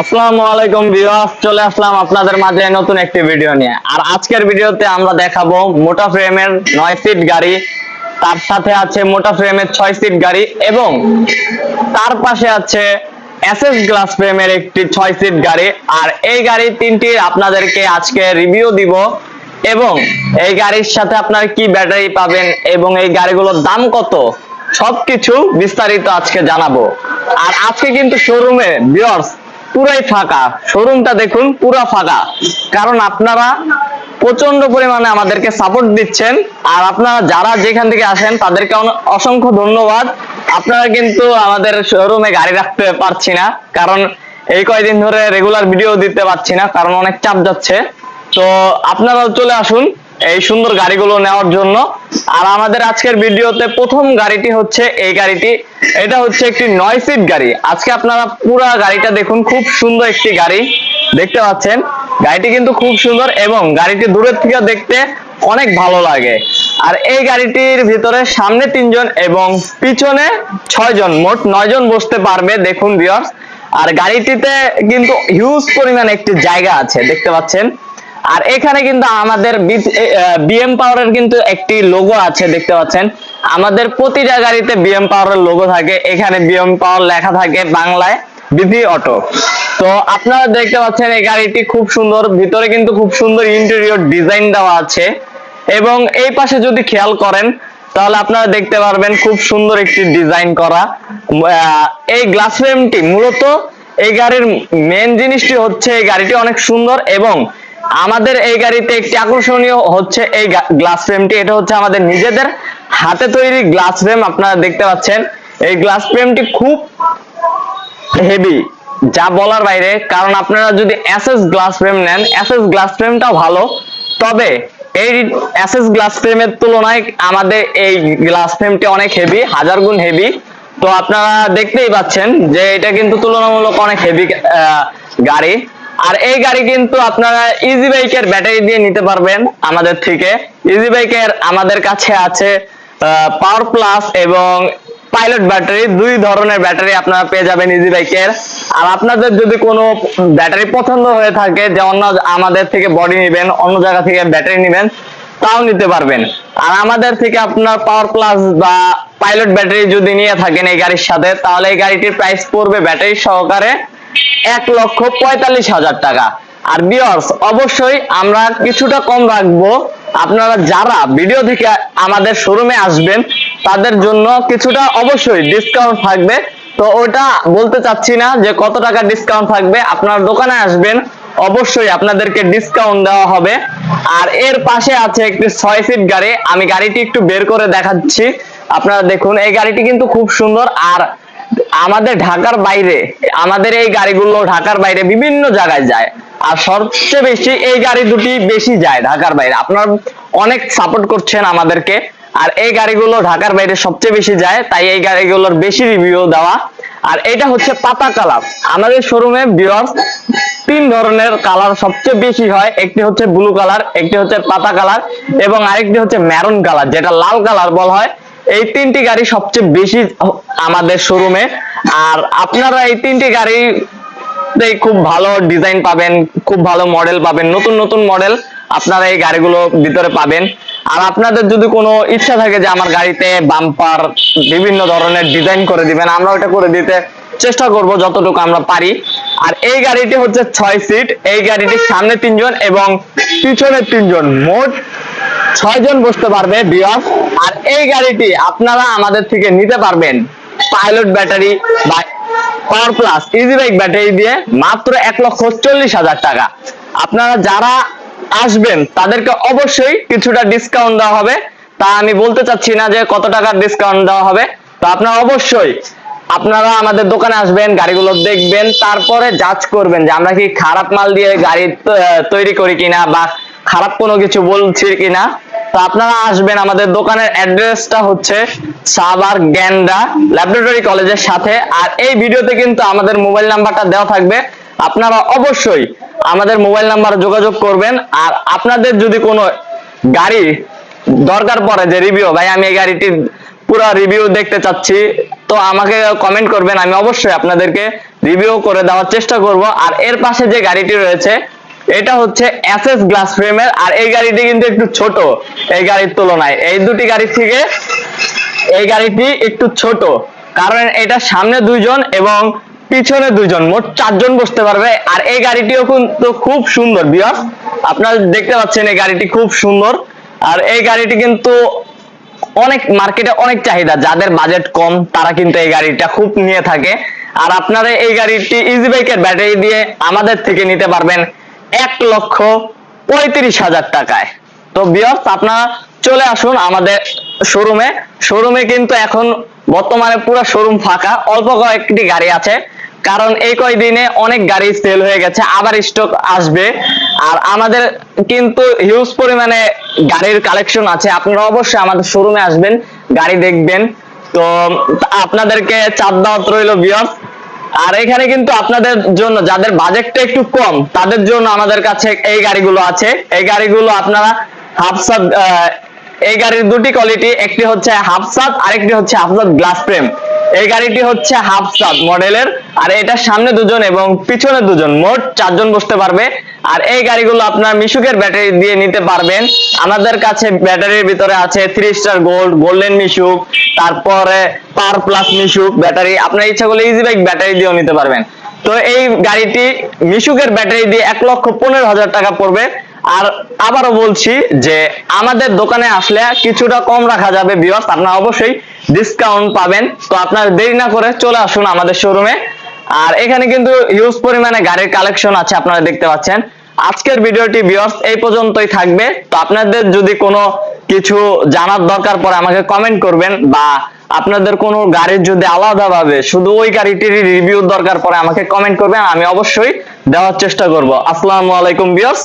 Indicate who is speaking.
Speaker 1: আসসালামু আলাইকুম ভিউয়ার্স, চলে আসলাম আপনাদের মাঝে নতুন একটি ভিডিও নিয়ে। আর আজকের ভিডিওতে আমরা দেখাবো মোটা ফ্রেমের নয় সিট গাড়ি, তার সাথে আছে মোটা ফ্রেমের ছয় সিট গাড়ি এবং তার পাশে আছে এসএস গ্লাস ফ্রেমের একটি ছয় সিট গাড়ি। আর এই গাড়ি আপনাদেরকে আজকে রিভিউ দিব এবং এই গাড়ির সাথে আপনারা কি ব্যাটারি পাবেন এবং এই গাড়িগুলোর দাম কত, সবকিছু বিস্তারিত আজকে জানাব। আর আজকে কিন্তু শোরুমে বিয়ার্স পুরাই ফাঁকা। শোরুমটা দেখুন, পুরা ফাঁকা। কারণ আপনারা প্রচণ্ড পরিমাণে আমাদেরকে সাপোর্ট দিচ্ছেন। আর আপনারা যারা যেখান থেকে আসেন, তাদেরকে অসংখ্য ধন্যবাদ। আপনারা কিন্তু আমাদের শোরুমে গাড়ি রাখতে পারছি না। কারণ এই কয়দিন ধরে রেগুলার ভিডিও দিতে পারছি না, কারণ অনেক চাপ যাচ্ছে। তো আপনারাও চলে আসুন। এই সুন্দর গাড়িগুলো নেওয়ার জন্য। আর আমাদের আজকের ভিডিওতে প্রথম গাড়িটি হচ্ছে এই গাড়িটি। এটা হচ্ছে একটি নয় সিট গাড়ি। আজকে আপনারা পুরো গাড়িটা দেখুন, খুব সুন্দর একটি গাড়ি। দেখতে পাচ্ছেন? গাড়িটি কিন্তু খুব সুন্দর এবং গাড়িটি দূরের থেকে দেখতে অনেক ভালো লাগে। আর এই গাড়িটির ভিতরে সামনে তিনজন এবং পিছনে ছয় জন মোট নয় জন বসতে পারবে, দেখুন ভিউয়ার্স আর গাড়িটিতে কিন্তু হিউজ পরিমাণ একটি জায়গা আছে, দেখতে পাচ্ছেন? আর এখানে কিন্তু আমাদের বিএম পাওয়ারের কিন্তু একটি লোগো আছে, দেখতে পাচ্ছেন। আমাদের প্রতিটা গাড়িতে বিএম পাওয়ারের লোগো থাকে। এখানে বিএম পাওয়ার লেখা থাকে বাংলায় বিধি অটো তো আপনারা দেখতে পাচ্ছেন এই গাড়িটি খুব সুন্দর। ভিতরে কিন্তু খুব সুন্দর ইন্টেরিয়র ডিজাইন দেওয়া আছে। এবং এই পাশে যদি খেয়াল করেন, তাহলে আপনারা দেখতে পারবেন খুব সুন্দর একটি ডিজাইন করা। এই গ্লাস ফ্রেমটি মূলত এই গাড়ির মেন জিনিসটি হচ্ছে এই গাড়িটি অনেক সুন্দর এবং আমাদের এই গাড়িতে একটি আকর্ষণীয় হচ্ছে এই গ্লাস ফ্রেমটি এটা হচ্ছে আমাদের নিজেদের হাতে তৈরি গ্লাস ফ্রেম আপনারা দেখতে পাচ্ছেন। এই গ্লাস ফ্রেমটি খুব হেভি যা বলার বাইরে। কারণ আপনারা যদি এসএস গ্লাস ফ্রেম নেন এসএস গ্লাস ফ্রেমটাও ভালো। তবে এই এসএস গ্লাস ফ্রেমের তুলনায় আমাদের এই গ্লাস ফ্রেমটি অনেক হেভি হাজার গুণ হেভি তো আপনারা দেখতেই পাচ্ছেন যে এটা কিন্তু তুলনামূলক অনেক হেভি গাড়ি। আর এই গাড়ি কিন্তু আপনারা ইজি বাইকের ব্যাটারি দিয়ে নিতে পারবেন আমাদের থেকে। ইজি বাইকের আমাদের কাছে আছে পাওয়ার প্লাস এবং পাইলট ব্যাটারি দুই ধরনের ব্যাটারি আপনারা পেয়ে যাবেন ইজি বাইকের আর আপনাদের যদি কোনো ব্যাটারি পছন্দ হয়ে থাকে, যে অন্য আমাদের থেকে বডি নেবেন, অন্য জায়গা থেকে ব্যাটারি নেবেন, তাও নিতে পারবেন। আর আমাদের থেকে আপনার পাওয়ার প্লাস বা পাইলট ব্যাটারি যদি নিয়ে থাকেন এই গাড়ির সাথে, তাহলে এই গাড়িটির প্রাইস পড়বে ব্যাটারি সহকারে এক লক্ষ পঁয়তাল্লিশ হাজার টাকা। আর বিয়ার্স অবশ্যই আমরা কিছুটা কম রাখব। আপনারা যারা ভিডিও থেকে আমাদের শোরুমে আসবেন, তাদের জন্য কিছুটা অবশ্যই ডিসকাউন্ট থাকবে। তো ওটা বলতে চাচ্ছি না যে কত টাকা ডিসকাউন্ট থাকবে। আপনার দোকানে আসবেন, অবশ্যই আপনাদেরকে ডিসকাউন্ট দেওয়া হবে। আর এর পাশে আছে একটি ছয় সিট গাড়ি। আমি গাড়িটি একটু বের করে দেখাচ্ছি। আপনারা দেখুন, এই গাড়িটি কিন্তু খুব সুন্দর। আর আমাদের ঢাকার বাইরে, আমাদের এই গাড়িগুলো ঢাকার বাইরে বিভিন্ন জায়গায় যায়। আর সবচেয়ে বেশি এই গাড়ি দুটি বেশি যায় ঢাকার বাইরে। আপনারা অনেক সাপোর্ট করছেন আমাদেরকে। আর এই গাড়িগুলো ঢাকার বাইরে সবচেয়ে বেশি যায়, তাই এই গাড়িগুলোর বেশি রিভিউ দেওয়া। আর এটা হচ্ছে পাতা কালার। আমাদের শোরুমে বিয়ার্স তিন ধরনের কালার সবচেয়ে বেশি হয়। একটি হচ্ছে ব্লু কালার একটি হচ্ছে পাতা কালার এবং আরেকটি হচ্ছে ম্যারুন কালার যেটা লাল কালার বলা হয়। এই তিনটি গাড়ি সবচেয়ে বেশি আমাদের শোরুমে আর আপনারা এই তিনটি গাড়ি খুব ভালো ডিজাইন পাবেন, খুব ভালো মডেল পাবেন, নতুন নতুন মডেল আপনারা এই গাড়িগুলো ভিতরে পাবেন। আর আপনাদের যদি কোনো ইচ্ছা থাকে যে আমার গাড়িতে বাম্পার বিভিন্ন ধরনের ডিজাইন করে দিবেন, আমরা ওটা করে দিতে চেষ্টা করব যতটুকু আমরা পারি। আর এই গাড়িটি হচ্ছে ছয় সিট এই গাড়িটির সামনে তিনজন এবং পিছনে তিনজন। মোট ছয়জন বসতে পারবে বিয়স আর এই গাড়িটি আপনারা আমাদের থেকে নিতে পারবেন পাইলট ব্যাটারি বা power plus easy bike battery দিয়ে মাত্র এক লক্ষ চল্লিশ হাজার টাকা। আপনারা যারা আসবেন, তাদেরকে অবশ্যই কিছুটা ডিসকাউন্ট দেওয়া হবে। তা আমি বলতে চাচ্ছি না যে কত টাকার ডিসকাউন্ট দেওয়া হবে। তো আপনারা অবশ্যই আপনারা আমাদের দোকানে আসবেন, গাড়িগুলো দেখবেন, তারপরে জাজ করবেন যে আমরা কি খারাপ মাল দিয়ে গাড়ি তৈরি করি কিনা বা খারাপ কোনো কিছু বলছি কিনা? তো আপনারা আসবেন, আমাদের দোকানের অ্যাড্রেসটা হচ্ছে সাবার গ্যান্ডা ল্যাবরেটরি কলেজের সাথে। আর এই ভিডিওতে কিন্তু আমাদের মোবাইল নাম্বারটা দেওয়া থাকবে। আপনারা অবশ্যই আমাদের মোবাইল নাম্বার যোগাযোগ করবেন। আর আপনাদের যদি কোনো গাড়ি দরকার পড়ে, যে রিভিউ ভাই আমি এই গাড়িটির পুরো রিভিউ দেখতে চাচ্ছি, তো আমাকে কমেন্ট করবেন। আমি অবশ্যই আপনাদেরকে রিভিউ করে দেওয়ার চেষ্টা করব। আর এর পাশে যে গাড়িটি রয়েছে এটা হচ্ছে এসএস গ্লাস ফ্রেমের আর এই গাড়িটি কিন্তু একটু ছোট, এই গাড়ির তুলনায়। এই দুটি গাড়ি থেকে এই গাড়িটি একটু ছোট, কারণ এটা সামনে দুইজন এবং পিছনে দুইজন, মোট চারজন বসতে পারবে। আর এই গাড়িটিও কিন্তু খুব সুন্দর বিয়াস আপনারা দেখতে পাচ্ছেন এই গাড়িটি খুব সুন্দর। আর এই গাড়িটি কিন্তু অনেক মার্কেটে অনেক চাহিদা, যাদের বাজেট কম, তারা কিন্তু এই গাড়িটা খুব নিয়ে থাকে। আর আপনারা এই গাড়িটি ইজি বাইকের ব্যাটারি দিয়ে আমাদের থেকে নিতে পারবেন। এক লক্ষ পঁয়ত্রিশ হাজার টাকায়। তো বিয়ার্স আপনারা চলে আসুন আমাদের শোরুমে শোরুমে কিন্তু এখন বর্তমানে পুরো শোরুম ফাঁকা, অল্প কয়েকটি গাড়ি আছে। কারণ এই কয়দিনে অনেক গাড়ি সেল হয়ে গেছে, আবার স্টক আসবে। আর আমাদের কিন্তু হিউজ পরিমাণে গাড়ির কালেকশন আছে। আপনারা অবশ্যই আমাদের শোরুমে আসবেন, গাড়ি দেখবেন। তো আপনাদেরকে চাপ দাওয়াত রইল বিয়ার্স আর এখানে কিন্তু আপনাদের জন্য, যাদের বাজেটটা একটু কম, তাদের জন্য আমাদের কাছে এই গাড়িগুলো আছে। এই গাড়িগুলো আপনারা হাফসাদ এই গাড়ির দুটি কোয়ালিটি একটি হচ্ছে হাফসাদ, আরেকটি হচ্ছে হাফসাদ গ্লাস ফ্রেম এই গাড়িটি হচ্ছে হাফসাদ মডেলের, আর এটা সামনে দুজন এবং পিছনে দুজন, মোট চারজন বসতে পারবে। আর এই গাড়িগুলো আপনার মিশুকের ব্যাটারি দিয়ে নিতে পারবেন। আমাদের কাছে ব্যাটারির ভিতরে আছে থ্রি স্টার গোল্ড গোল্ডেন মিশুক, তারপরে পাওয়ার প্লাস মিশুক ব্যাটারি। আপনার ইচ্ছা করলে ইজি বাইক ব্যাটারি দিয়েও নিতে পারবেন। তো এই গাড়িটি মিশুকের ব্যাটারি দিয়ে এক লক্ষ পনেরো হাজার টাকা পড়বে। আর আবারও বলছি যে আমাদের দোকানে আসলে কিছুটা কম রাখা যাবে বিয়াস আপনারা অবশ্যই ডিসকাউন্ট পাবেন। তো আপনার দেরি না করে চলে আসুন আমাদের শোরুমে আর এখানে কিন্তু হিউজ পরিমাণে গাড়ির কালেকশন আছে, আপনারা দেখতে পাচ্ছেন। আজকের ভিডিওটি ভিউয়ার্স এই পর্যন্তই থাকবে। তো আপনাদের যদি কোনো কিছু জানার দরকার পড়ে আমাকে কমেন্ট করবেন বা আপনাদের কোনো গাড়ির যদি আলাদাভাবে শুধু ওই গাড়িটির রিভিউ দরকার পরে আমাকে কমেন্ট করবেন, আমি অবশ্যই দেওয়ার চেষ্টা করব। আসসালামু আলাইকুম বিয়ার্স